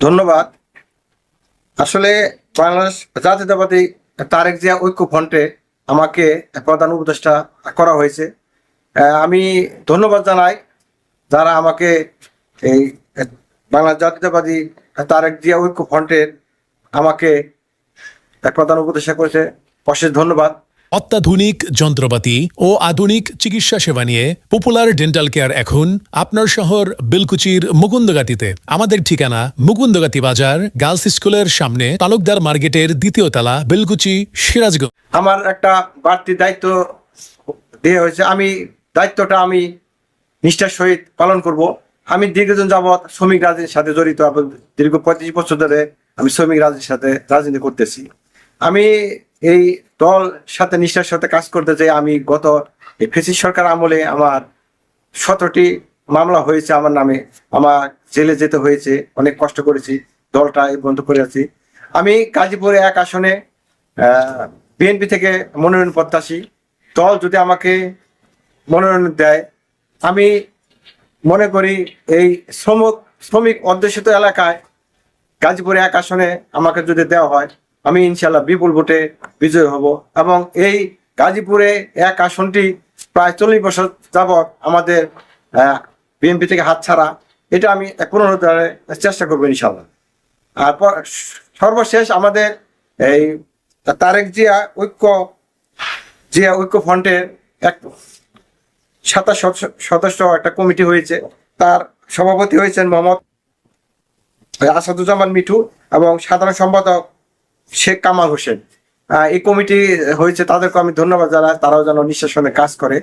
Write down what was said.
ধন্যবাদ। আসলে বাংলাদেশ জাতীয়তাবাদী তারেক জিয়া ঐক্য ফ্রন্টে আমাকে প্রধান উপদেষ্টা করা হয়েছে। আমি ধন্যবাদ জানাই যারা আমাকে এই বাংলাদেশ জাতীয়তাবাদী তারেক জিয়া ঐক্য ফ্রন্টের আমাকে প্রধান উপদেষ্টা করেছে। অশেষ ধন্যবাদ। অত্যাধুনিক যন্ত্রপাতি ও আধুনিক চিকিৎসা সেবা নিয়ে পপুলার ডেন্টাল কেয়ার এখন আপনার শহর বিলকুচির মুকুন্দগাতিতে। আমাদের ঠিকানা মুকুন্দগাতি বাজার, গার্লস স্কুলের সামনে তালুকদার মার্কেটের দ্বিতীয় তলা, বিলকুচি, সিরাজগঞ্জ। আমার একটা বাড়তি দায়িত্ব দেওয়া হয়েছে। আমি দায়িত্বটা আমি নিষ্ঠার সহিত পালন করব। আমি দীর্ঘদিন যাবৎ শ্রমিক রাজনীতির সাথে জড়িত। এবং দীর্ঘ পঁয়ত্রিশ বছর ধরে আমি শ্রমিক রাজনীতির সাথে রাজনীতি করতেছি। আমি এই দল সাথে, নিষ্ঠার সাথে কাজ করতে চাই। আমি গত ফেসিস সরকার আমলে আমার সতেরোটি মামলা হয়েছে আমার নামে। আমার জেলে যেতে হয়েছে, অনেক কষ্ট করেছি, দলটা বন্ধ করে আছি। আমি গাজীপুরে এক আসনে বিএনপি থেকে মনোনয়ন প্রত্যাশী। দল যদি আমাকে মনোনয়ন দেয়, আমি মনে করি এই শ্রমিক শ্রমিক অধ্যুষিত এলাকায় গাজীপুরে এক আসনে আমাকে যদি দেওয়া হয় আমি ইনশাল্লাহ বিপুল ভোটে বিজয় হব এবং এই গাজীপুরে এক আসনটি প্রায় চল্লিশ বছর যাবৎ আমাদের বিএনপি থেকে হাত ছাড়া এটা আমি পুনরুদ্ধারের চেষ্টা করব ইনশাল্লাহ আর সর্বশেষ আমাদের এই তারেক জিয়া ঐক্য জিয়া ঐক্য ফ্রন্টের এক সাতাশ সদস্য একটা কমিটি হয়েছে। তার সভাপতি হয়েছেন মোহাম্মদ আসাদুজ্জামান মিঠু এবং সাধারণ সম্পাদক শেখ কামাল হোসেন। এই কমিটি হয়েছে তাদেরকে আমি ধন্যবাদ জানাই, তারাও যেন নিঃশ্বাসনে কাজ করে।